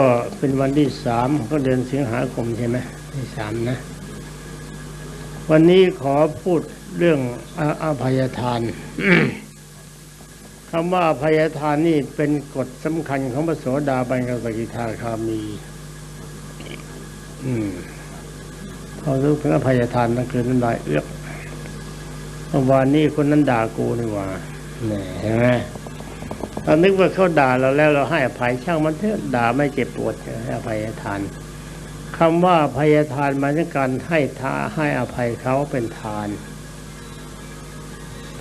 ก็เป็นวันที่สามก็เดือนสิงหาคมใช่ไหมที่สามนะ วันนี้ขอพูดเรื่องออภัยทานคำว่าอภัยทานนี่เป็นกฎสำคัญของพระโสดาบันกับสกิทาคามี อืมพอรู้ถึงอภัยทานตั้งคืนน้ำลายเอื้อกเมื่อวานนี้คนนั้นด่ากูนี่ว่าเนี่ยเห็นไหม เรานึกว่าเขาด่าเราแล้วเราให้อภัยช่างมันเถอะด่าไม่เจ็บปวดให้อภัยทานคำว่าอภัยทานหมายถึงการให้ทาให้อภัยเขาเป็นทาน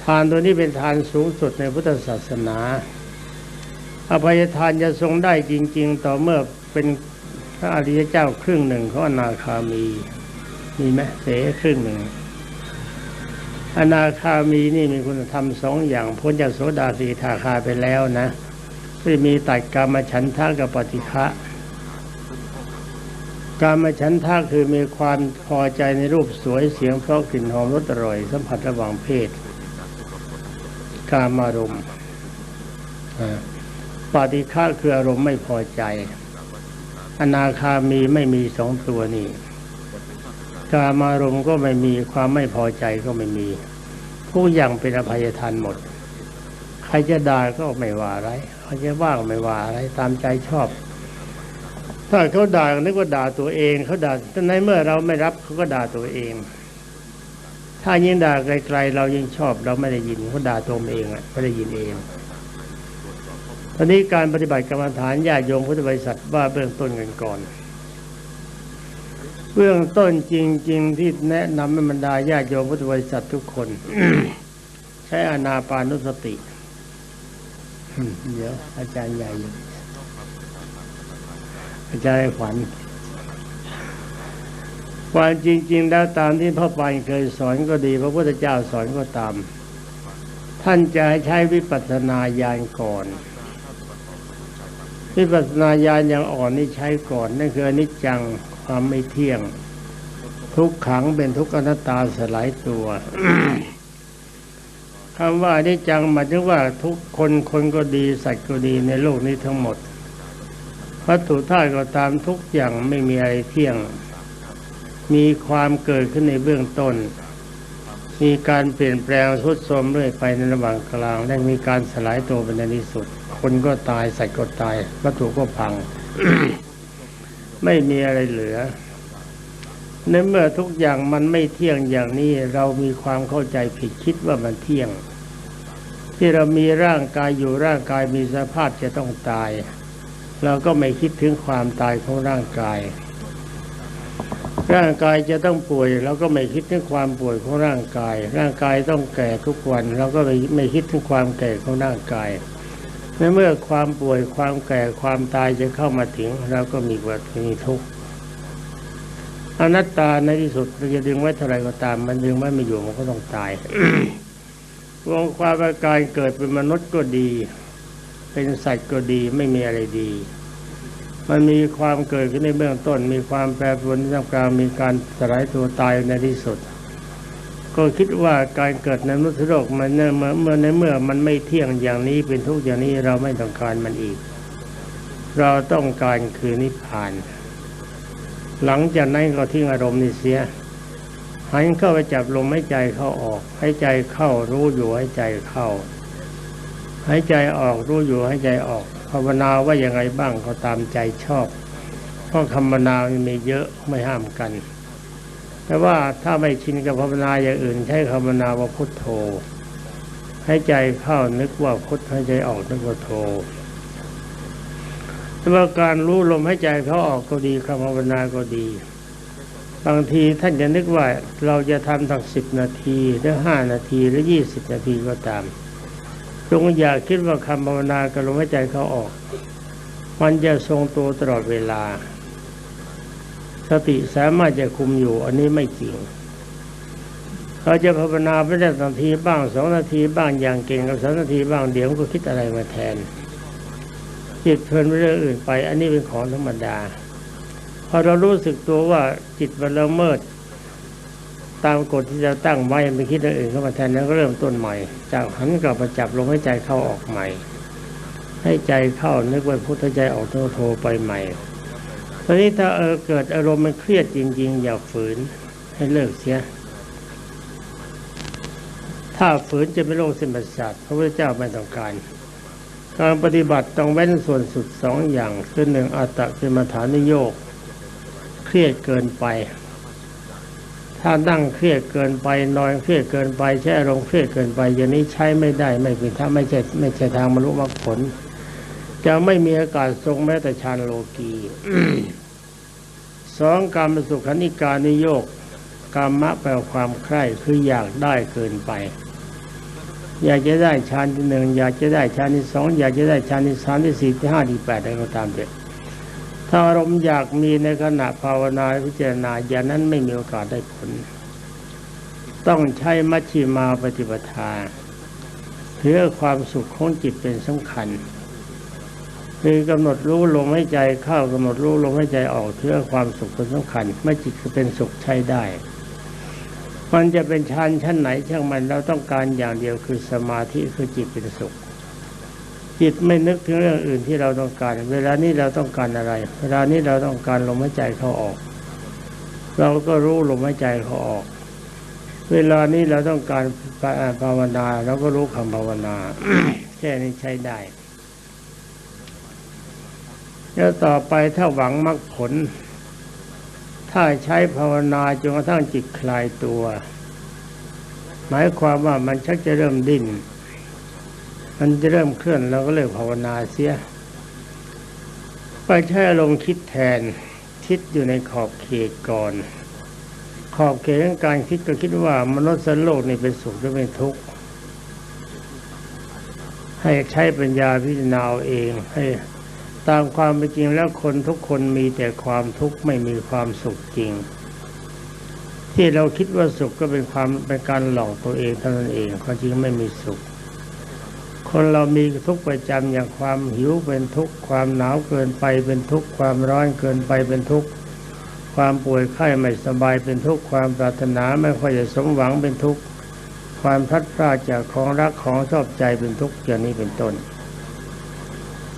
ทานตัวนี้เป็นทานสูงสุดในพุทธศาสนา อภัยทานจะทรงได้จริง ๆ ต่อเมื่อเป็นพระอริยเจ้าครึ่งหนึ่งของอนาคามี มีไหมเสครึ่งหนึ่ง อนาคามีนี่มีคุณธรรมสองอย่างพ้นจากโสดาสีทาคาไปแล้วนะที่มีตัดกรรมฉันทะกับปฏิฆะกรรมฉันทะคือมีความพอใจในรูปสวยเสียงเพราะกลิ่นหอมรสอร่อย สัมผัสระหว่างเพศ กามารมณ์ปฏิฆะคืออารมณ์ไม่พอใจ อนาคามีไม่มีสองตัวนี้ กามารมณ์ก็ไม่มีความไม่พอใจก็ไม่มีทุกอย่างเป็นอภัยทานหมด ใครจะด่าก็ไม่ว่าอะไรเขาจะว่าก็ไม่ว่าอะไรตามใจชอบ ถ้าเขาด่านึกว่าด่าตัวเองเขาด่าแต่ในเมื่อเราไม่รับเขาก็ด่าตัวเอง ถ้ายิ่งด่าไกลๆเรายิ่งชอบ เราไม่ได้ยินเขาด่าตัวเองอะไม่ได้ยินเองตอนนี้การปฏิบัติกรรมฐานญาติโยมพุทธบริษัทว่าเบื้องต้นกันก่อน เบื้องต้นจริง ๆ ที่แนะนำให้บรรดาญาโยมพุทธบริษัททุกคน ใช้อานาปานุสติ เดี๋ยว อาจารย์ใหญ่ อาจารย์ขวัญความจริง ๆ แล้วตามที่พ่อปานเคยสอนก็ดี พระพุทธเจ้าสอนก็ตาม ท่านจะให้ใช้วิปัสสนาญาณก่อนวิปัสสนาญาณอย่างอ่อนนี่ใช้ก่อนนั่นคืออนิจจัง ความไม่เที่ยง ทุกขังเป็นทุกขอนัตตาสลายตัวคำว่าอนิจจังหมายถึงว่าทุกคนคนก็ดีสัตว์ก็ดีในโลกนี้ทั้งหมดวัตถุธาตุก็ตามทุกอย่างไม่มีอะไรเที่ยง มีความเกิดขึ้นในเบื้องต้น มีการเปลี่ยนแปลงทุดโทรมเรื่อยไปในระหว่างกลางและมีการสลายตัวเป็นในที่สุด คนก็ตายสัตว์ก็ตาย วัตถุก็พัง ไม่มีอะไรเหลือในเมื่อทุกอย่างมันไม่เที่ยงอย่างนี้เรามีความเข้าใจผิดคิดว่ามันเที่ยง ที่เรามีร่างกายอยู่ร่างกายมีสภาพจะต้องตาย เราก็ไม่คิดถึงความตายของร่างกาย ร่างกายจะต้องป่วย เราก็ไม่คิดถึงความป่วยของร่างกาย ร่างกายต้องแก่ทุกวัน เราก็ไม่ไม่คิดถึงความแก่ของร่างกาย ในเมื่อความป่วยความแก่ความตายจะเข้ามาถึงเราก็มีวัฏมีทุกข์อนัตตาในที่สุดเราจะดึงไว้เท่าไรก็ตาม มันดึงไว้ไม่อยู่มันก็ต้องตายวงความว่าการเกิดเป็นมนุษย์ก็ดี เป็นสัตว์ก็ดีไม่มีอะไรดี มันมีความเกิดขึ้นในเบื้องต้น มีความแปรปรวนในท่ามกลางมีการสลายตัวตายในที่สุด ก็คิดว่าการเกิดในมนุษย์โลกมันเมื่อในเมื่อมันไม่เที่ยงอย่างนี้เป็นทุกอย่างนี้เราไม่ต้องการมันอีก เราต้องการคือนิพพาน หลังจากนั้นก็ทิ้งอารมณ์นี่เสียหันเข้าไปจับลมหายใจเข้าออกหายใจเข้ารู้อยู่หายใจเข้าหายใจออกรู้อยู่หายใจออกภาวนาว่ายังไงบ้างก็ตามใจชอบเพราะคำภาวนามันมีเยอะไม่ห้ามกัน แต่ว่าถ้าไม่ชินกับภาวนาอย่างอื่น ใช้คำภาวนาว่าพุทโธ ใหายใจเข้านึกว่าพุทใหายใจออกนึกว่าโธแต่ว่าการรู้ลมหายใจเขาออกก็ดีคำภาวนาก็ดี บางทีท่านจะนึกว่าเราจะทำทั้งสิบนาทีหรือห้านาทีหรือยี่สิบนาทีก็ตามจงอย่าคิดว่าคำภาวนากับลมหายใจเขาออก มันจะทรงตัวตลอดเวลา สติสามารถจะคุมอยู่ อันนี้ไม่จริง เขาจะภาวนาไปได้นาทีบ้างสองนาทีบ้างอย่างเก่งกับสามนาทีบ้างเดี๋ยวก็คิดอะไรมาแทน จิตเพลินไปเรื่องอื่นไป อันนี้เป็นของธรรมดาพอเรารู้สึกตัวว่าจิตมันละเมิด ตามกฎที่จะตั้งไว้ไม่คิดเรื่องอื่นเข้ามาแทนแล้วก็เริ่มต้นใหม่ จากหันกลับมาจับลมหายใจเข้าออกใหม่ ให้ใจเข้านึกว่าพุทธใจออกโทโทไปใหม่ อนนี้ถ้าเออเกิดอารมณ์มันเครียดจริง ๆ อย่าฝืนให้เลิกเสีย ถ้าฝืนจะเป็นโรคเส้นประสาทพระพุทธเจ้าไม่ต้องการการปฏิบัติต้องเว้นส่วนสุดสองอย่างคือหนึ่งอัตตกิมฐานิโยก เครียดเกินไป ถ้านั่งเครียดเกินไปนอนเครียดเกินไปใช้อารมณ์เครียดเกินไป อย่างนี้ใช้ไม่ได้ไม่เป็นถ้าไม่ใช่ไม่ใช่ทางบรรลุมรรคผล จะไม่มีอากาศทรงแม้แต่ฌานโลกี สองการมสุขนิการนิโยกกามะแปลความใคร่คืออยากได้เกินไป อยากจะได้ฌานที่หนึ่งอยากจะได้ฌานที่สองอยากจะได้ฌานที่สามที่สี่ที่ห้าที่แปดอะไรก็ตามเถอะถ้าอารมณ์อยากมีในขณะภาวนาพิจารณาอย่างนั้นไม่มีโอกาสได้ผล ต้องใช้มัชฌิมาปฏิปทาเพื่อความสุขของจิตเป็นสำคัญ คือกำหนดรู้ลมให้ใจเข้ากำหนดรู้ลมให้ใจออกเพื่อความสุขเป็นสำคัญไม่จิตก็เป็นสุขใช้ได้ มันจะเป็นชั้นชั้นไหนช่างมันเราต้องการอย่างเดียวคือสมาธิคือจิตเป็นสุข จิตไม่นึกถึงเรื่องอื่นที่เราต้องการ เวลานี้เราต้องการอะไร เวลานี้เราต้องการลมหายใจเข้าออก เราก็รู้ลมหายใจเขาออก เวลานี้เราต้องการภาวนาเราก็รู้คำภาวนาแค่นี้ใช้ได้ แล้วต่อไปถ้าหวังมรรคผล ถ้าใช้ภาวนาจนกระทั่งจิตคลายตัว หมายความว่ามันชักจะเริ่มดิ้นมันจะเริ่มเคลื่อนเราก็เลิกภาวนาเสีย ไปใช้อารมณ์คิดแทนคิดอยู่ในขอบเขตก่อน ขอบเขตของการคิดก็คิดว่ามนุษย์สันโลกนี่เป็นสุขหรือเป็นทุกข์ให้ใช้ปัญญาพิจารณาเองให้ ตามความเป็นจริงแล้วคนทุกคนมีแต่ความทุกข์ไม่มีความสุขจริง ที่เราคิดว่าสุขก็เป็นความเป็นการหลอกตัวเองเท่านั้นเองความจริงไม่มีสุข คนเรามีทุกข์ประจำอย่างความหิวเป็นทุกข์ความหนาวเกินไปเป็นทุกข์ความร้อนเกินไปเป็นทุกข์ความป่วยไข้ไม่สบายเป็นทุกข์ความปรารถนาไม่ค่อยจะสมหวังเป็นทุกข์ความพัดพรากจากของรักของชอบใจเป็นทุกข์อย่างนี้เป็นต้น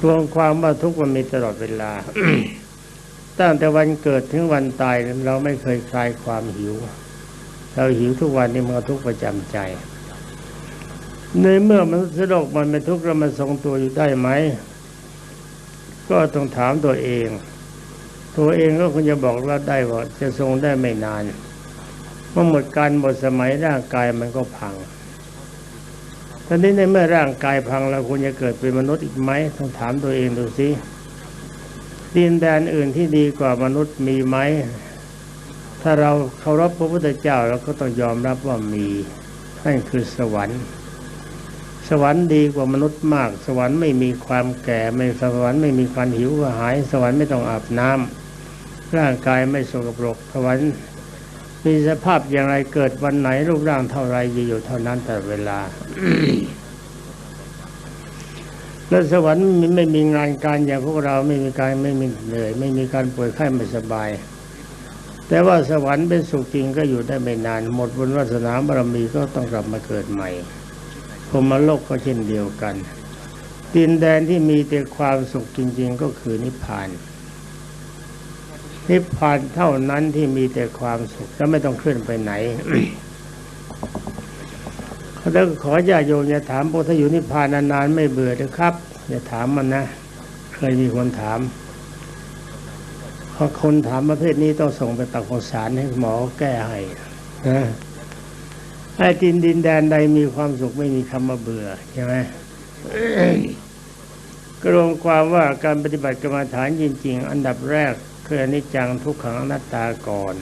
รวมความว่าทุกข์มันมีตลอดเวลา ตั้งแต่วันเกิดถึงวันตายเราไม่เคยคลายความหิว เราหิวทุกวันนี่มันก็ทุกข์ประจำใจ ในเมื่อมันุษย์โลกมันเป็นทุกข์เรามันทรงตัวอยู่ได้ไหม ก็ต้องถามตัวเอง ตัวเองก็คงจะบอกว่าได้ว่าจะทรงได้ไม่นานเมื่อหมดการหมดสมัยร่างกายมันก็พัง ตอนนี้ในเมื่อร่างกายพังเราควรจะเกิดเป็นมนุษย์อีกไหมต้องถามตัวเองดูสิดินแดนอื่นที่ดีกว่ามนุษย์มีไหม ถ้าเราเคารพพระพุทธเจ้าเราก็ต้องยอมรับว่ามีนั่นคือสวรรค์ สวรรค์ดีกว่ามนุษย์มาก สวรรค์ไม่มีความแก่ไม่สวรรค์ไม่มีความหิวกระหาย สวรรค์ไม่ต้องอาบน้ำร่างกายไม่สกปรกสวรรค์มีสภาพอย่างไรเกิดวันไหนรูปร่างเท่าไรจะอยู่เท่านั้นแต่เวลา แล้วสวรรค์ไม่มีงานการอย่างพวกเราไม่มีการไม่มีเหนื่อยไม่มีการป่วยไข้ไม่สบาย แต่ว่าสวรรค์เป็นสุขจริงก็อยู่ได้ไม่นาน หมดบุญวาสนาบารมีก็ต้องกลับมาเกิดใหม่พรมโลกก็เช่นเดียวกัน ดินแดนที่มีแต่ความสุขจริง ๆ ก็คือนิพพาน นิพพานเท่านั้นที่มีแต่ความสุขและไม่ต้องเคลื่อนไปไหน แล้วขอญาโยมอย่าถามพวกถ้าอยู่นิพพานนานๆไม่เบื่อนะครับอย่าถามมันนะ เคยมีคนถามพอคนถามประเภทนี้ต้องส่งไปตักขอสารให้หมอแก้ให้นะไอ้ดินดินแดนใดมีความสุขไม่มีคำว่าเบื่อใช่ไหมกรวมความว่าการปฏิบัติกรรมฐานจริง ๆ อันดับแรกคืออนิจจังทุกขังอนัตตาก่อน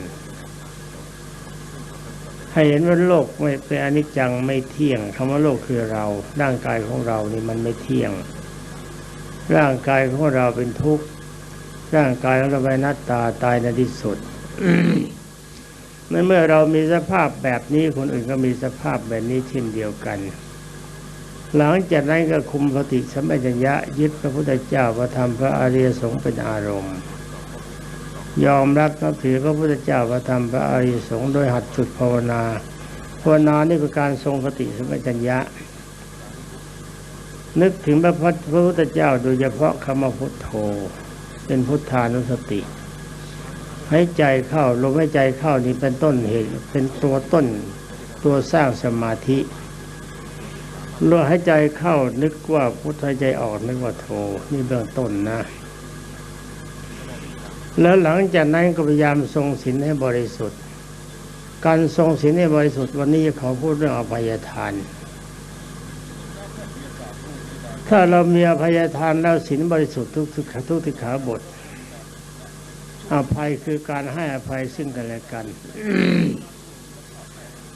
ให้เห็นว่าโลกไม่เป็นอนิจจังไม่เที่ยงคำว่าโลกคือเรา ร่างกายของเรานี่มันไม่เที่ยง ร่างกายของเราเป็นทุกข์ร่างกายของเราเป็นนัตตาตายในที่สุดเมื่อเรามีสภาพแบบนี้คนอื่นก็มีสภาพแบบนี้เช่นเดียวกัน หลังจากนั้นก็คุมสติสัมปชัญญะยึดพระพุทธเจ้าพระธรรมพระอริยสงฆ์เป็นอารมณ์ ยอมรับนับถือพระพุทธเจ้าพระธรรมพระอริยสงฆ์โดยหัดฝึกภาวนาภาวนานี่เป็นการทรงสติสัมปชัญญะ นึกถึงพระพุทธพระพุทธเจ้าโดยเฉพาะคำว่าพุทโธ เป็นพุทธานุสติให้ใจเข้าลมให้ใจเข้านี่เป็นต้นเหตุเป็นตัวต้นตัวสร้างสมาธิลมให้ใจเข้านึกว่าพุทธใจออกนึกว่าโธนี่เบื้องต้นนะ แล้วหลังจากนั้นก็พยายามทรงศีลให้บริสุทธิ์ การทรงศีลให้บริสุทธิ์วันนี้ขอพูดเรื่องอภัยทาน ถ้าเรามีอภัยทานแล้วศีลบริสุทธิ์ทุกทุกขาทุกติขาบท อภัยคือการให้อภัยซึ่งกันและกัน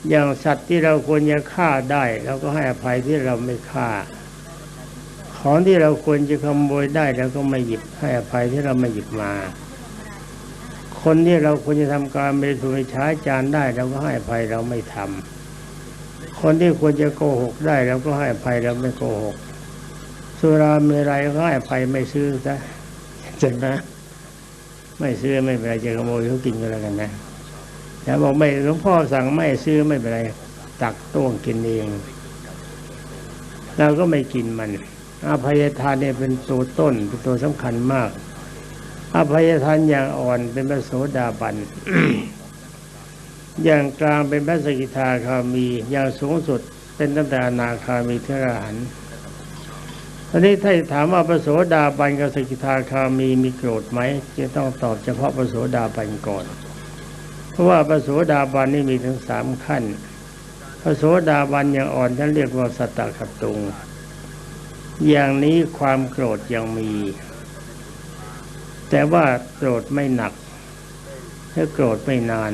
อย่างสัตว์ที่เราควรจะฆ่าได้เราก็ให้อภัยที่เราไม่ฆ่าของที่เราควรจะขโมยได้เราก็ไม่หยิบให้อภัยที่เราไม่หยิบมา คนที่เราควรจะทำการไม่ถูกใช้จานได้เราก็ให้อภัยเราไม่ทำคนที่ควรจะโกหกได้เราก็ให้อภัยเราไม่โกหก สุราเมรัยก็ให้อภัยไม่ซื้อซะใช่ไหมไม่ซื้อไม่เป็นไรจะขโมยเขากินก็แล้วกันนะแต่บอกไม่หลวงพ่อสั่งไม่ซื้อไม่เป็นไรตักต้วงกินเองเราก็ไม่กินมันอภัยทานเนี่ยเป็นตัวต้นเป็นตัวสำคัญมาก อภัยทานอย่างอ่อนเป็นพระโสดาบัน อย่างกลางเป็นพระสกิทาคามี อย่างสูงสุดเป็นตั้งแต่อนาคามีเทอรหันทีนี้ถ้าถามว่าพระโสดาบันกับสกิทาคามีมีโกรธไหมจะต้องตอบเฉพาะพระโสดาบันก่อน เพราะว่าพระโสดาบันนี่มีถึงสามขั้น พระโสดาบันอย่างอ่อนท่านเรียกว่าสัตตคตุง อย่างนี้ความโกรธยังมี แต่ว่าโกรธไม่หนักถ้าโกรธไม่นาน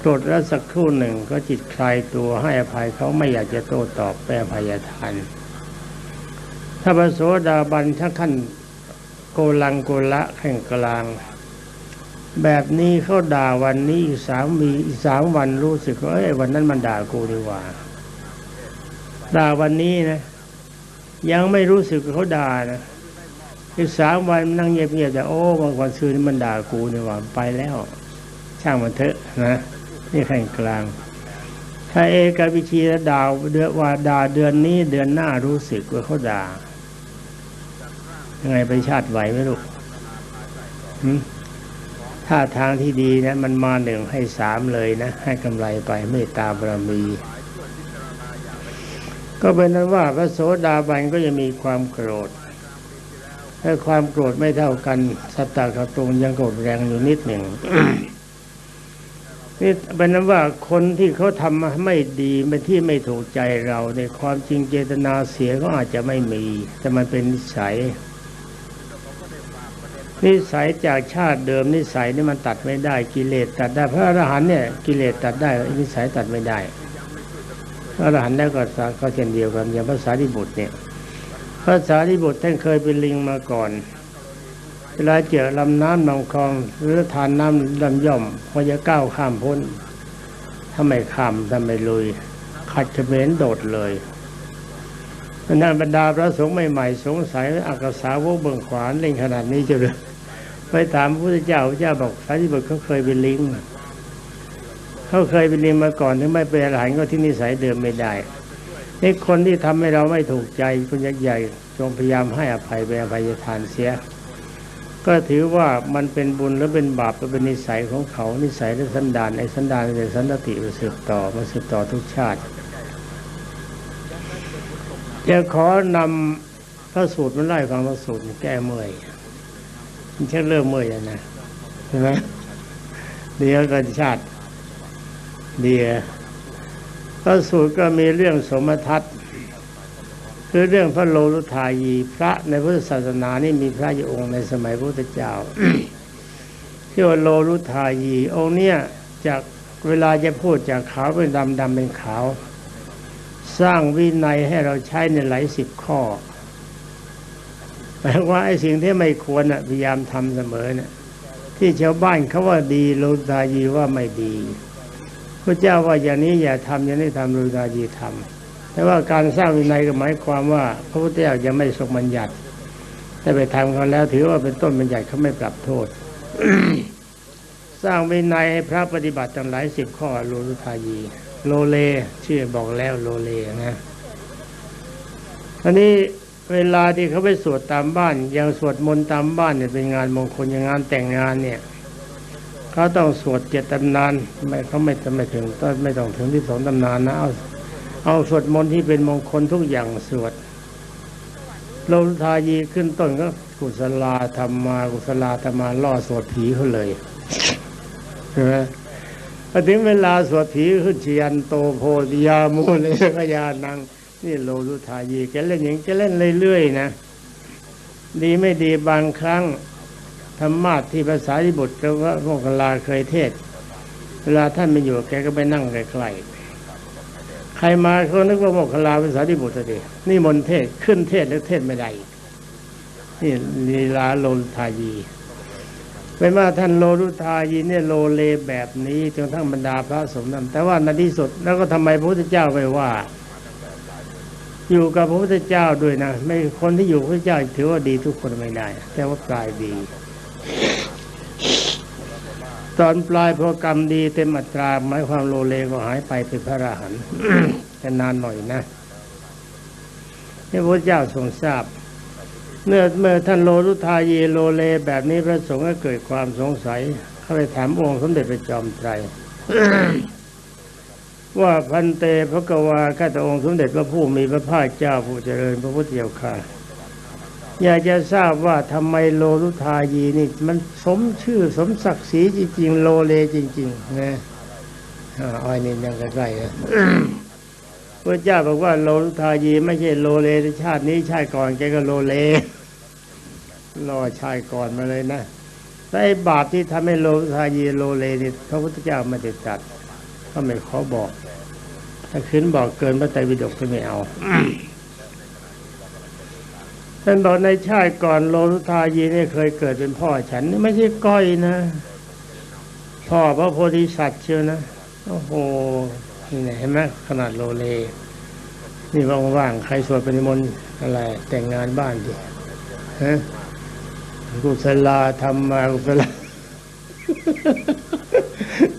โกรธแล้วสักครู่หนึ่งก็จิตคลายตัวให้อภัยเขาไม่อยากจะโต้ตอบแปรภัยทานถ้าพระโสดาบันถ้าขั้นโกลังโกละแข่งกลาง แบบนี้เขาด่าวันนี้อีกสามมีอีกสามวันรู้สึกว่าเอ้ยวันนั้นมันด่ากูดีกว่า ด่าวันนี้นะ ยังไม่รู้สึกเขาด่านะ อีกสามวันนั่งเงียบๆแต่โอ้บางวันคืนมันด่ากูเนี่หว่าไปแล้ว ช่างมันเถอะนะนี่ขั้นกลาง ถ้าเอกวิชีด่าเดือนว่าด่าเดือนนี้เดือนหน้ารู้สึกว่าเขาด่ายังไงไปชาติไหวไหมลูกถ้าทางที่ดีนะ มันมาหนึ่งให้สามเลยนะ ให้กำไรไปเมตตาบารมี ก็เป็นนั้นว่าพระโสดาบันก็จะมีความโกรธ ถ้าความโกรธไม่เท่ากันสัตตะกับตรงยังโกรธแรงอยู่นิดหนึ่งนี่เป็นนั้นว่าคนที่เขาทำมาไม่ดีเป็นที่ไม่ถูกใจเราในความจริงเจตนาเสียก็อาจจะไม่มี แต่มันเป็นนิสัย นิสัยจากชาติเดิมนิสัยนี่มันตัดไม่ได้กิเลสตัดได้พระอรหันต์เนี่ยกิเลสตัดได้นิสัยตัดไม่ได้พระอรหันต์แล้วก็ก็เช่นเดียวกันอย่างภาษาดิบุตรเนี่ย ภาษาดิบุตรท่านเคยเป็นลิงมาก่อน เวลาเจอลำน้ำลำคลอง หรือทานน้ำลำย่อมพอจะก้าวข้ามพ้นถ้าไม่ข้ามถ้าไม่ลุย ขัดเขมรโดดเลยนั่นบรรดาพระสงฆ์ใหม่ๆสงสัยอักษาวกเบื้องขวานเล่นขนาดนี้จะเลยไปถามพระพุทธเจ้าพระเจ้าบอกสารีบุตรเขาเคยเป็นลิงเขาเคยเป็นลิงมาก่อนถึงไม่เป็นอรหันต์ก็ที่นิสัยเดิมไม่ได้ นี่คนที่ทำให้เราไม่ถูกใจคุณยักษ์ใหญ่จงพยายามให้อภัยไปอภัยทานเสีย ก็ถือว่ามันเป็นบุญหรือเป็นบาปหรือเป็นนิสัยของเขานิสัยและสันดานไอ้สันดานเป็นสันตติมาสืบต่อมาสืบต่อทุกชาติจะขอนำพระสูตรมันไล่ฟังพระสูตรแก้เมื่อยมันแค่เริ่มเมื่อยแล้วนะใช่ไหมเดี๋ยวก็ชาติเดี๋ยว พระสูตรก็มีเรื่องสมทัศน์คือเรื่องพระโลลุทายีพระในพุทธศาสนานี่มีพระอยู่องค์ในสมัยพระพุทธเจ้าที่ว่าโลลุทายี องค์เนี้ยจากเวลาจะพูดจากขาวเป็นดำดำเป็นขาว สร้างวินัยให้เราใช้ในหลายสิบข้อแปลว่าไอ้สิ่งที่ไม่ควรพยายามทำเสมอน่ะที่ชาวบ้านเขาว่าดีโลลุทายีว่าไม่ดี พระเจ้าว่าอย่างนี้อย่าทำอย่างนี้ทำโลลุทายีทำแต่ว่าการสร้างวินัยก็หมายความว่า พระพุทธเจ้ายังไม่ทรงบัญญัติแต่ไปทำเขาแล้วถือว่าเป็นต้นบัญญัติเขาไม่ปรับโทษ สร้างวินัยให้พระปฏิบัติตั้งหลายสิบข้อโลลุทายี โลเลชื่อบอกแล้วโลเลนะอันนี้เวลาที่เขาไปสวดตามบ้านอย่างสวดมนต์ตามบ้านเนี่ยเป็นงานมงคลอย่างงานแต่งงานเนี่ย เขาต้องสวดเจ็ดตำนานไม่เขาไม่จะไม่ถึงต้องไม่ต้องถึงที่สองตำนานนะเอาเอาสวดมนต์ที่เป็นมงคลทุกอย่างสวดลงทายีขึ้นต้นก็กุศลาธรรมากุศลาธรรมาล่อสวดผีเขาเลยใช่ไหมพอถึงเวลาสวดผีขึ้นชียนโตโพธิยามูเลยพยานัง นี่โลรุทายีแกเล่นอย่างนี้แกเล่นเรื่อยๆนะ ดีไม่ดีบางครั้ง ธรรมาทที่ภาษาที่บทก็ว่าโมกขลาเคยเทศ เวลาท่านไม่อยู่แกก็ไปนั่งใกลๆใครมาเขานึกว่าโมกขลาภาษาที่บทสินี่มนเทศขึ้นเทศน์แล้วเทศไม่ได้นี่ลีลาโลทายีเป็นว่าท่านโลรุทายีเนี่ยโลเลแบบนี้จนทั้งบรรดาพระสงฆ์นั้นแต่ว่าในที่สุดแล้วก็ทำไมพระพุทธเจ้าไปว่า อยู่กับพระพุทธเจ้าด้วยนะ ไม่คนที่อยู่พระพุทธเจ้าถือว่าดีทุกคนไม่ได้ แต่ว่ากลายดี ตอนปลายพอกรรมดีเต็มอัตราหมายความโลเลก็หายไปเป็นพระอรหันต์แต่นานหน่อยนะนี่พระเจ้าทรงทราบเมื่อเมื่อท่านโลรุทายีโลเลแบบนี้พระสงฆ์ก็เกิดความสงสัย เข้าไปถามองค์สมเด็จพระจอมไตรว่าพันเตพระกวาข้าแต่องค์สมเด็จพระผู้มีพระภาคเจ้าผู้เจริญพระพุทธเจ้าค่ะ อยากจะทราบว่าทำไมโลรุทายีนี่ มันสมชื่อสมศักดิ์ศรีจริง ๆ โลเลจริง ๆ นะอ่าอ้อยนี่ยังใกล้ๆนะพระเจ้าบอกว่าโลรุทายีไม่ใช่โลเลชาตินี้ชาติก่อนแกก็โลเลรอชาติก่อนมาเลยนะแต่บาปที่ทำให้โลรุทายีโลเลนี่พระพุทธเจ้าไม่ได้ตรัดก็ไม่ขอบอก ถ้าขึ้นบอกเกินพระไตรปิฎกก็ไม่เอา ท่านบอกในชาติก่อนโลทุทายีเนี่ยเคยเกิดเป็นพ่อฉันนี่ไม่ใช่ก้อยนะ พ่อพระโพธิสัตว์เชียวนะ โอ้โหนี่ไงเห็นไหมขนาดโลเล นี่ว่างๆใครสวดปฏิมนต์อะไร แต่งงานบ้านดิฮะกุศลาธรรมากุศลา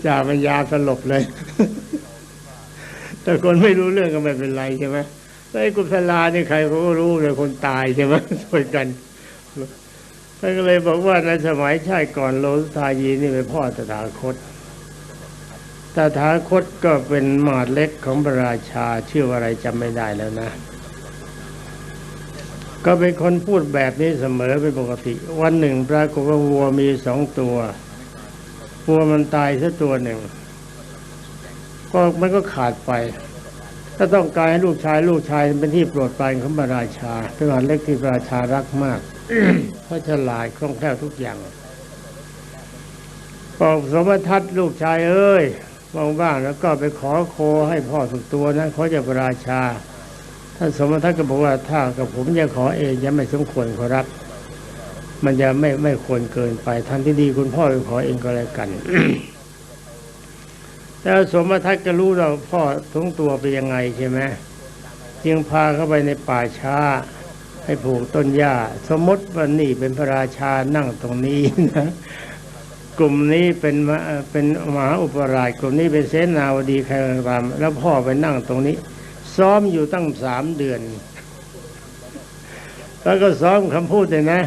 จ่ามันยาสลบเลย แต่คนไม่รู้เรื่องก็ไม่เป็นไรใช่ไหม ไอ้กุศลานี่ใครเขาก็รู้เลยคนตายใช่ไหมช่วยกันท่านก็เลยบอกว่าในสมัยชาติก่อนโลสทายีนี่เป็นพ่อตถาคตตถาคตก็เป็นหมาดเล็กของพระราชาชื่ออะไรจำไม่ได้แล้วนะ ก็เป็นคนพูดแบบนี้เสมอเป็นปกติ วันหนึ่งปรากฏว่าวัวมีสองตัววัวมันตายซะตัวหนึ่ง ก็มันก็ขาดไป ถ้าต้องการให้ลูกชายลูกชายเป็นที่โปรดปรานของพระราชาเป็นหลานเล็กที่พระราชารักมากเพราะฉลาดคล่องแคล่วทุกอย่างบอกสมทัศน์ลูกชายเอ้ยว่างๆแล้วก็ไปขอโคให้พ่อสุกตัวนะขอจากพระราชาท่านสมทัศน์ก็บอกว่าถ้ากับผมจะขอเองยังไม่สมควรขอรับ มันจะไม่ไม่ควรเกินไปทันที่ดีคุณพ่อไปขอเองก็แล้วกัน แล้วสมทัศก็รู้เราพ่อทั้งตัวเป็นยังไงใช่ไหมจึงพาเข้าไปในป่าช้า ให้ผูกต้นหญ้า สมมติว่านี่เป็นพระราชานั่งตรงนี้นะกลุ่มนี้เป็นเป็นมหาอุปราชกลุ่มนี้เป็นเสนาวดีใครก็ตามแล้วพ่อไปนั่งตรงนี้ ซ้อมอยู่ตั้งสามเดือน แล้วก็ซ้อมคำพูดเลยนะ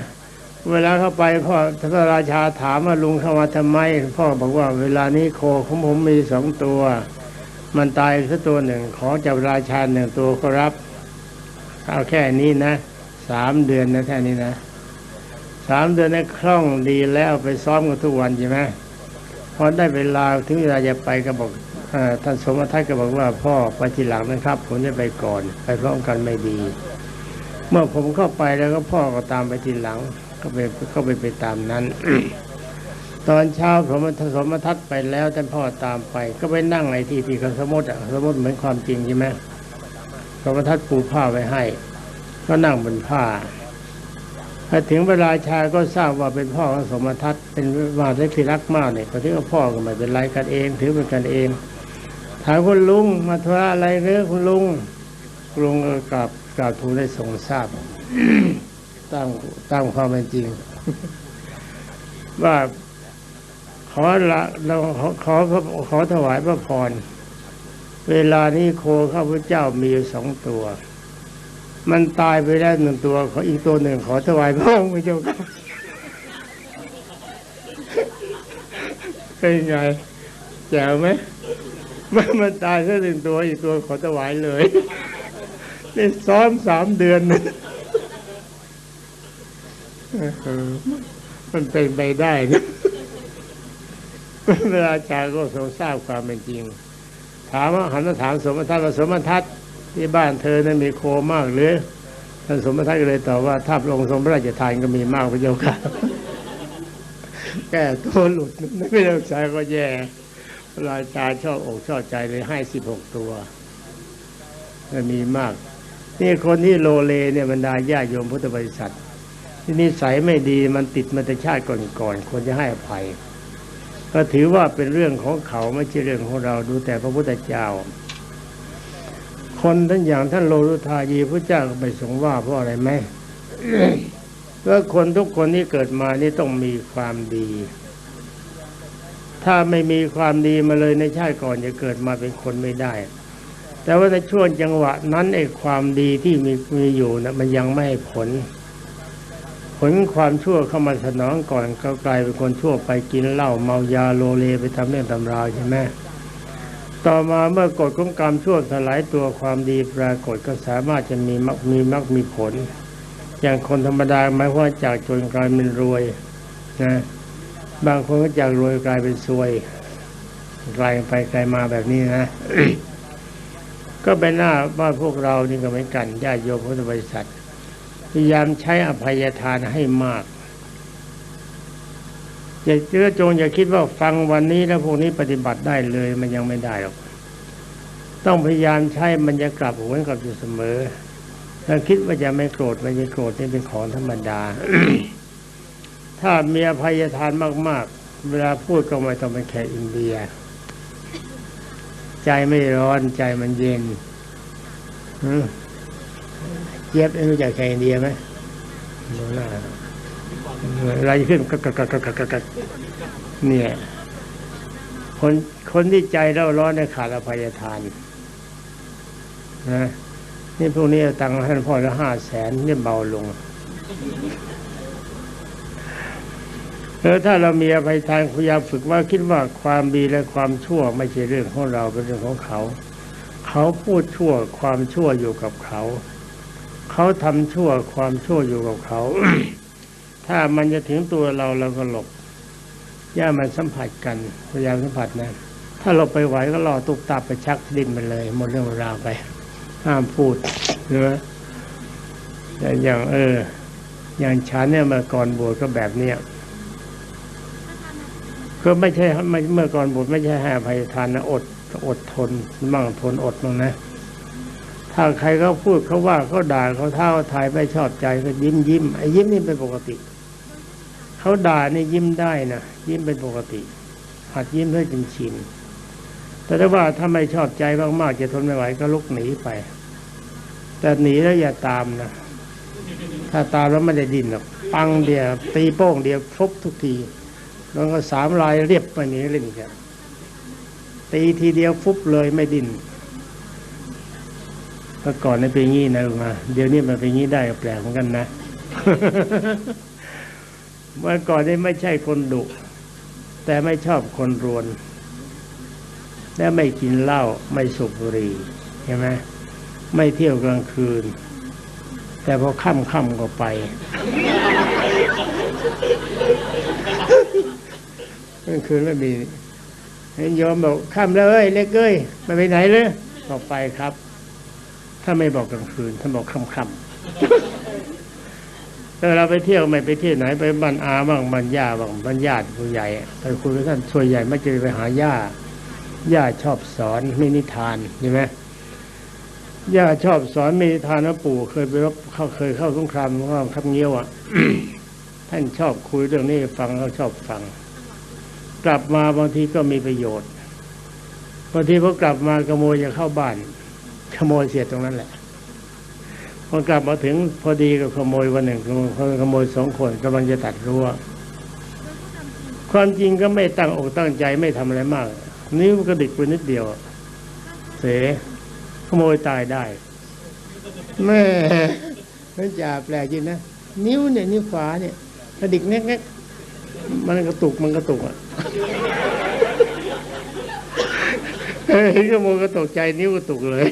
เวลาเข้าไปพ่อพระราชาถามว่าลุงเข้ามาทำไม พ่อบอกว่าเวลานี้โคของผมมีสองตัว มันตายสักตัวหนึ่งขอจากราชาหนึ่งตัวก็รับ เอาแค่นี้นะสามเดือนนะแค่นี้นะสามเดือนนี้คล่องดีแล้วไปซ้อมกันทุกวันใช่ไหมพอได้เวลาถึงเวลาจะไปก็บอกอท่านสมทัศน์ก็บอกว่าพ่อไปทีหลังนะครับผมจะไปก่อน ไปพร้อมกันไม่ดี เมื่อผมเข้าไปแล้วก็พ่อก็ตามไปทีหลัง ก็ไปก็ไปไปตามนั้น ตอนเช้าผมสมทัศน์ไปแล้วท่านพ่อตามไป ก็ไปนั่งไอ้ที่ที่เขาสมมติอะสมมติเหมือนความจริงใช่ไหมสมทัศน์ปูผ้าไว้ให้ ก็นั่งบนผ้าพอถึงเวลาชาก็ทราบว่าเป็นพ่อของสมทัศน์เป็นมาได้ที่รักมากเนี่ยพอถึงว่าพ่อก็ไม่เป็นไรกันเอง ถือเป็นกันเองถามคุณลุงมาธุระอะไรเนื้อคุณลุงคุณลุงก็กราบกราบทูลได้ทรงทราบ ตามตามความเป็นจริง ว่าขอละเราขอขอขอถวายพระพร เวลานี้โคข้าพเจ้ามีอยู่สองตัว มันตายไปแล้วหนึ่งตัว ขออีกตัวหนึ่งขอถวายพระองค์พระเจ้าค่ะเป็นไงแจ๋วไหมมันมันตายแค่หนึ่งตัวอีกตัวขอถวายเลย นี่ซ้อมสามเดือนนะ มันเป็นไปได้นะเวลาอาจารย์ก็ทรงทราบความเป็นจริง ถามว่าหันมาถามสมทัศน์ว่าสมทัศน์ที่บ้านเธอนั้นมีโคมากหรือท่านสมทัศน์ก็เลยตอบว่าถ้าพระองค์ทรงพระราชทานก็มีมากพระเจ้าค่ะแก้ตัวหลุดไม่ได้ใช้ก็แย่พระราชาชอบอกชอบใจเลยให้สิบหกตัวมันมีมาก นี่คนที่โลเลเนี่ยบรรดาญาโยมพุทธบริษัท ที่นิสัยไม่ดีมันติดมาแต่ชาติก่อนๆควรจะให้อภัย ก็ถือว่าเป็นเรื่องของเขาไม่ใช่เรื่องของเราดูแต่พระพุทธเจ้า คนท่านอย่างท่านโลรุทายีพระเจ้าไปสงว่าเพราะอะไรไหมเพราะคนทุกคนที่เกิดมานี่ต้องมีความดี ถ้าไม่มีความดีมาเลยในชาติก่อนจะเกิดมาเป็นคนไม่ได้แต่ว่าในช่วงจังหวะนั้นไอ้ความดีที่มีมีอยู่นะมันยังไม่ผล ผลความชั่วเข้ามาสนองก่อนก็กลายเป็นคนชั่วไปกินเหล้าเมายาโลเลไปทำเรื่องตำราวใช่ไหมต่อมาเมื่อกฎของกรรมชั่วสลายตัวความดีปรากฏก็สามารถจะมีมรรคมีมรรคมีผล อย่างคนธรรมดาหมายความว่าจากจนกลายเป็นรวยนะบางคนก็จากรวยกลายเป็นซวยกลายไปกลายมาแบบนี้นะก็เป็นหน้าว่าพวกเรานี่ก็เหมือนกันญาติโยมพุทธบริษัท ยายามใช้อภัยทานให้มาก อย่าเชื่อจงอย่าคิดว่าฟังวันนี้แล้วพวกนี้ปฏิบัติได้เลยมันยังไม่ได้หรอก ต้องพยายามใช้มันจะกลับหัวนกลับอยู่เสมอถ้าคิดว่าจะไม่โกรธไม่จะโกรธนี่เป็นของธรรมดา ถ้ามีอภัยทานมาก ๆ เวลาพูดก็ไม่ต้องเป็นแขกอินเดีย ใจไม่ร้อนใจมันเย็นอื เจี๊ยบเองรู้จักแขกอินเดียไหมดูหน้าอะไรขึ้นกักกักกักกักกักเนี่ย คนคนที่ใจเร่าร้อนเนี่ยขาดอภัยทานนะนี่พวกนี้ตังค์ให้พ่อละห้าแสนนี่เบาลงแล้วถ้าเรามีอภัยทานพยายามฝึกว่าคิดว่าความดีและความชั่วไม่ใช่เรื่องของเราเป็นเรื่องของเขา เขาพูดชั่วความชั่วอยู่กับเขา เขาทำชั่วความชั่วอยู่กับเขา ถ้ามันจะถึงตัวเราเราก็หลบย่ามันสัมผัสกันพยายามสัมผัสนะ ถ้าเราไปไหวก็รอตุกตาไปชักดินไปเลยหมดเรื่องราวไปห้ามพูดใช่ไหมแต่อย่างเออ อย่างฉันเนี่ยเมื่อก่อนบวชก็แบบเนี้ยก็ไม่ใช่ไม่เมื่อก่อนบวชไม่ใช่ให้ภัยทานนะอดอดทนมั่งทนอดมั่งนะ ถ้าใครเขาพูดเขาว่าเขาด่าเขาเท่าทายไม่ชอบใจก็ยิ้มยิ้มไอ้ยิ้มนี่เป็นปกติเขาด่านี่ยิ้มได้นะยิ้มเป็นปกติหัดยิ้มให้จนชินแต่ถ้าว่าถ้าไม่ชอบใจมากๆจะทนไม่ไหวก็ลุกหนีไป แต่หนีแล้วอย่าตามนะถ้าตามแล้วไม่ได้ดินหรอกปังเดียวตีโป้งเดียวฟบทุกทีแล้วก็สามลายเรียบไปนี้เล่นกันตีทีเดียวฟุบเลยไม่ดิน มื่อก่อนนี่เป็นงี้นะลุงนะเดี๋ยวนี้มันเป็นงี้ได้แปลกเหมือนกันนะ เมื่อก่อนนี่ไม่ใช่คนดุ แต่ไม่ชอบคนรวน และไม่กินเหล้าไม่สูบบุหรี่ใช่ไหมไม่เที่ยวกลางคืน แต่พอค่ำค่ำก็ไปกลางคืนไม่มีเห็นโยมบอกค่ำแล้วเอ้ยเล็กเอ้ยไม่ไปไหนเลยบอกไปครับ ถ้าไม่บอกกลางคืนท่านบอกค่ำค่ำถ้าเราไปเที่ยวไม่ไปเที่ยวไหนไปบ้านอาบ้างบ้านย่าบ้างบ้านญาติผู้ใหญ่ไปคุยกับท่านส่วนใหญ่ไม่จะไปหาย่าย่าชอบสอนไม่นิทานใช่ไหมย่าชอบสอนมีนิทานนะปู่เคยไปรบเข้าเคยเข้าสงครามว่าคับเงี้ยวอะท่านชอบคุยเรื่องนี้ฟังเขาชอบฟัง กลับมาบางทีก็มีประโยชน์บางทีพอกลับมาขโมยจะเข้าบ้าน ขโมยเสียตรงนั้นแหละพอกลับมาถึงพอดีกับขโมยวันหนึ่งขโมยขโมยสองคนกำลังจะตัดรั้วความจริงก็ไม่ตั้งอกตั้งใจไม่ทำอะไรมาก นิ้วกระดิกไปนิดเดียว เสขโมยตายได้แม่พระจ่าแปลกจริงนะนิ้วเนี่ยนิ้วขวาเนี่ยกระดิกแงกๆมันกระตุกมันกระตุกอะเฮ้ยขโมยก็ตกใจนิ้วก็ตกเลย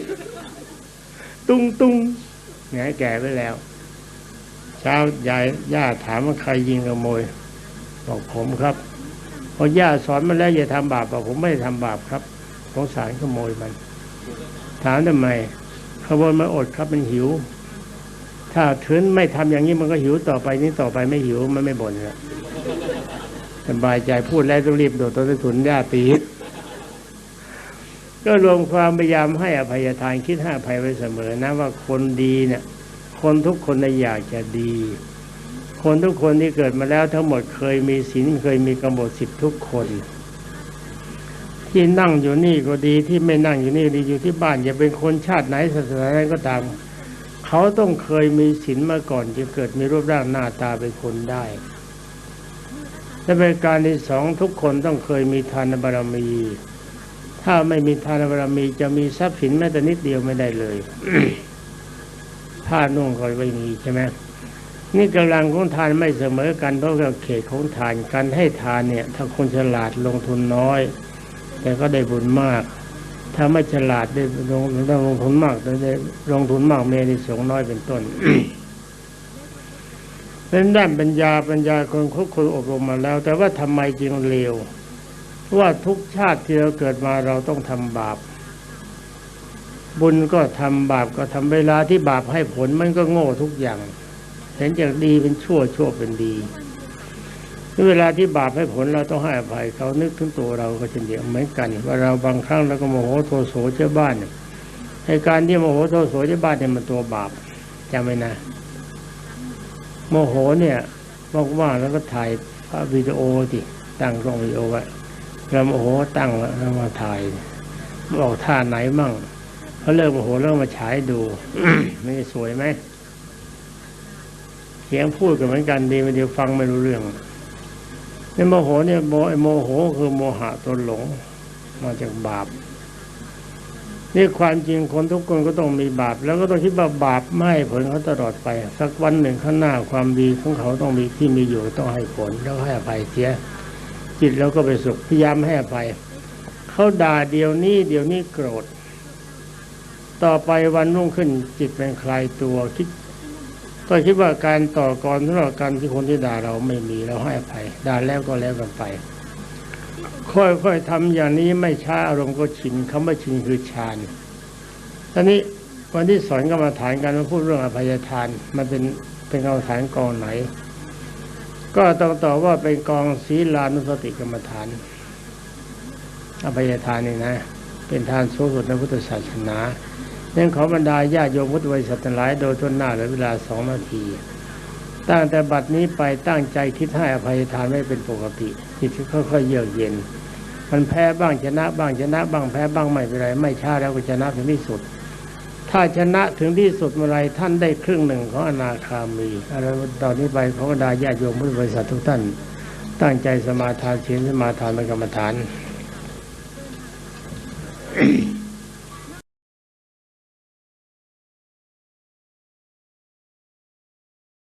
ตุ้งตุ้งแหงแก่ไปแล้ว เช้ายายย่าถามว่าใครยิงขโมย บอกผมครับพอย่าสอนมาแล้วอย่าทำบาปบอกผมไม่ได้ทำบาปครับสงสารขโมยมัน ถามทำไมขโมยมันอดครับมันหิว ถ้าถึงไม่ทำอย่างนี้มันก็หิวต่อไปนี้ต่อไปไม่หิวมันไม่บ่นแล้วสบายใจพูดแล้วต้องรีบโดดต้นทุนย่าตี ก็รวมความพยายามให้อภัยทานคิดให้อภัยไว้เสมอนะว่าคนดีเนี่ยคนทุกคนน่ะอยากจะดี คนทุกคนที่เกิดมาแล้วทั้งหมดเคยมีศีลเคยมีกำหนดสิบทุกคน ที่นั่งอยู่นี่ก็ดีที่ไม่นั่งอยู่นี่ดีอยู่ที่บ้านอย่าเป็นคนชาติไหนศาสนาไหนก็ตามเขาต้องเคยมีศีลมาก่อนจึงเกิดมีรูปร่างหน้าตาเป็นคนได้และเป็นการที่สองทุกคนต้องเคยมีทานบารมี ถ้าไม่มีทานบารมีจะมีทรัพย์สินแม้แต่นิดเดียวไม่ได้เลยผ้านุ่งก็ไม่มีใช่ไหมนี่กำลังของทานไม่เสมอกันเพราะว่าเขตของทานการให้ทานเนี่ย ถ้าคนฉลาดลงทุนน้อย แต่ก็ได้บุญมาก ถ้าไม่ฉลาดได้ลงต้ลงทุนมากแต่ได้ลงทุนมากเมนิสงส์น้อยเป็นต้นเป็นด้านปัญญาปัญญาคนคุคนอบรมมาแล้ว แต่ว่าทำไมจึงเลวเพราะ ว่าทุกชาติที่เราเกิดมาเราต้องทำบาป บุญก็ทำบาปก็ทำเวลาที่บาปให้ผลมันก็โง่ทุกอย่าง เห็นจากดีเป็นชั่วชั่วเป็นดีเวลาที่บาปให้ผลเราต้องให้อภัยเขานึกถึงตัวเราก็เช่นเดียวเหมือนกัน ว่าเราบางครั้งเราก็โมโหโทโสเจ้าบ้านในการที่โมโหโทโสเจ้าบ้านเนี่ยมันตัวบาปจำไว้นะ โมโหเนี่ยว่างๆแล้วก็ถ่ายภาพวิดีโอที่ตั้งกล้องวิดีโอไว้ เราโมโหตั้งแล้วมาถ่ายบอกท่าไหนมั่งเขาเลิกโมโหแล้วมาฉายดูไม่สวยไหมเสียงพูดกันเหมือนกันดีม่เดียวฟังไม่รู้เรื่องในโมโหเนี่ยโมโมโหคือโมหะตัวหลงมาจากบาปนี่ความจริงคนทุกคนก็ต้องมีบาป แล้วก็ต้องคิดว่าบาปไม่ผลเขาตลอดไป สักวันหนึ่งข้างหน้าความดีของเขาต้องมีที่มีอยู่ต้องให้ผลแล้วให้อภัยเสีย จิตเราก็ไปสุขพยายามให้อภัยเขาด่าเดี๋ยวนี้เดี๋ยวนี้โกรธ ต่อไปวันรุ่งขึ้นจิตเป็นคลายตัวคิดก็คิดว่าการต่อกรสำหรับการที่คนที่ด่าเราไม่มีเราให้อภัยด่าแล้วก็แล้วกันไป ค่อยๆทำอย่างนี้ไม่ช้าอารมณ์ก็ชินคำว่าชินคือฌานตอนนี้วันที่สอนกรรมฐานการมาพูดเรื่องอภัยทาน มันเป็นเป็นกรรมฐานกองไหน ก็ต้องตอบว่าเป็นกองศีลานุสติกรรมฐานอภัยทานนี่นะ เป็นทานสูงสุดในพุทธศาสนาเรื่องขอบรรดาญาติโยมพุทธบริษัททั้งหลาย โดยทุนหน้าเหลือเวลาสองนาที ตั้งแต่บัดนี้ไปตั้งใจคิดให้อภัยทานไม่เป็นปกติจิตค่อยๆเยือกเย็น มันแพ้บ้างชนะบ้างชนะบ้างแพ้บ้างไม่เป็นไร ไม่ช้าแล้วก็ชนะถึงที่สุด ถ้าชนะถึงที่สุดเมื่อไรท่านได้ครึ่งหนึ่งของอนาคามีอะไรตอนนี้ไปขอกระดาญาโยมพุทธบริษัททุกท่าน ตั้งใจสมาทานศีลสมาทานเป็นกรรมฐาน